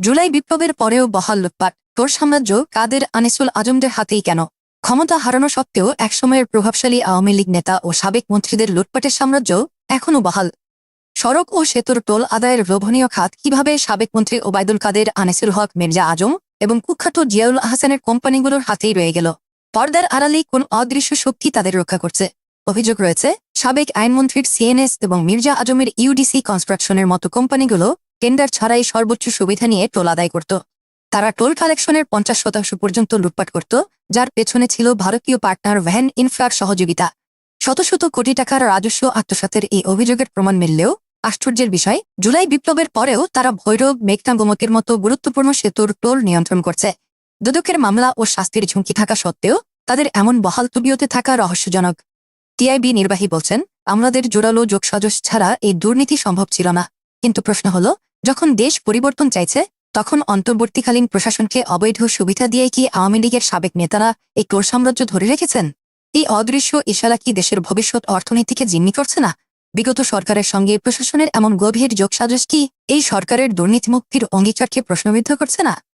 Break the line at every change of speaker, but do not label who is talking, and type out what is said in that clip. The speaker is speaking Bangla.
জুলাই বিপ্লবের পরেও বহাল লুটপাট। তোর সাম্রাজ্য কাদের আনিসুল আজমদের হাতেই কেন? ক্ষমতা হারানো সত্ত্বেও একসময়ের প্রভাবশালী আওয়ামী লীগ নেতা ও সাবেক মন্ত্রীদের লুটপাটের সাম্রাজ্য এখনও বহাল। সড়ক ও সেতুর টোল আদায়ের লোভনীয় খাত কীভাবে সাবেক মন্ত্রী ওবায়দুল কাদের, আনিসুল হক, মির্জা আজম এবং কুখ্যাত জিয়াউল আহসানের কোম্পানিগুলোর হাতেই রয়ে গেল। পর্দার আড়ালেই কোন অদৃশ্য শক্তি তাদের রক্ষা করছে? অভিযোগ রয়েছে, সাবেক আইনমন্ত্রীর সিএনএস এবং মির্জা আজমের ইউডিসি কনস্ট্রাকশনের মতো কোম্পানিগুলো টেন্ডার ছাড়াই সর্বোচ্চ সুবিধা নিয়ে টোল আদায় করত। তারা টোল কালেকশনের পঞ্চাশ শতাংশ পর্যন্ত লুটপাট করত, যার পেছনে ছিল ভারতীয় পার্টনার ভ্যান ইনফ্রার সহযোগিতা। শত শত কোটি টাকার রাজস্ব আত্মসাতের এই অভিযোগের প্রমাণ মিললেও, আশ্চর্যের বিষয়, জুলাই বিপ্লবের পরেও তারা ভৈরব মেঘনা গোমকের মতো গুরুত্বপূর্ণ সেতুর টোল নিয়ন্ত্রণ করছে। দুদকের মামলা ও শাস্তির ঝুঁকি থাকা সত্ত্বেও, তাদের এমন বহাল তবিয়তে থাকা রহস্যজনক। টিআইবি নির্বাহী বলছেন আমাদের জোরালো যোগসাজশ ছাড়া এই দুর্নীতি সম্ভব ছিল না। কিন্তু প্রশ্ন হল যখন দেশ পরিবর্তন চাইছে, তখন অন্তর্বর্তীকালীন প্রশাসনকে অবৈধ সুবিধা দিয়ে কি আওয়ামী লীগের সাবেক নেতারা এই কোর সাম্রাজ্য ধরে রেখেছেন? এই অদৃশ্য ইশারা কি দেশের ভবিষ্যৎ অর্থনীতিকে জিম্মি করছে না? বিগত সরকারের সঙ্গে প্রশাসনের এমন গভীর যোগসাজশ কি এই সরকারের দুর্নীতিমুক্তির অঙ্গীকারকে প্রশ্নবিদ্ধ করছে না?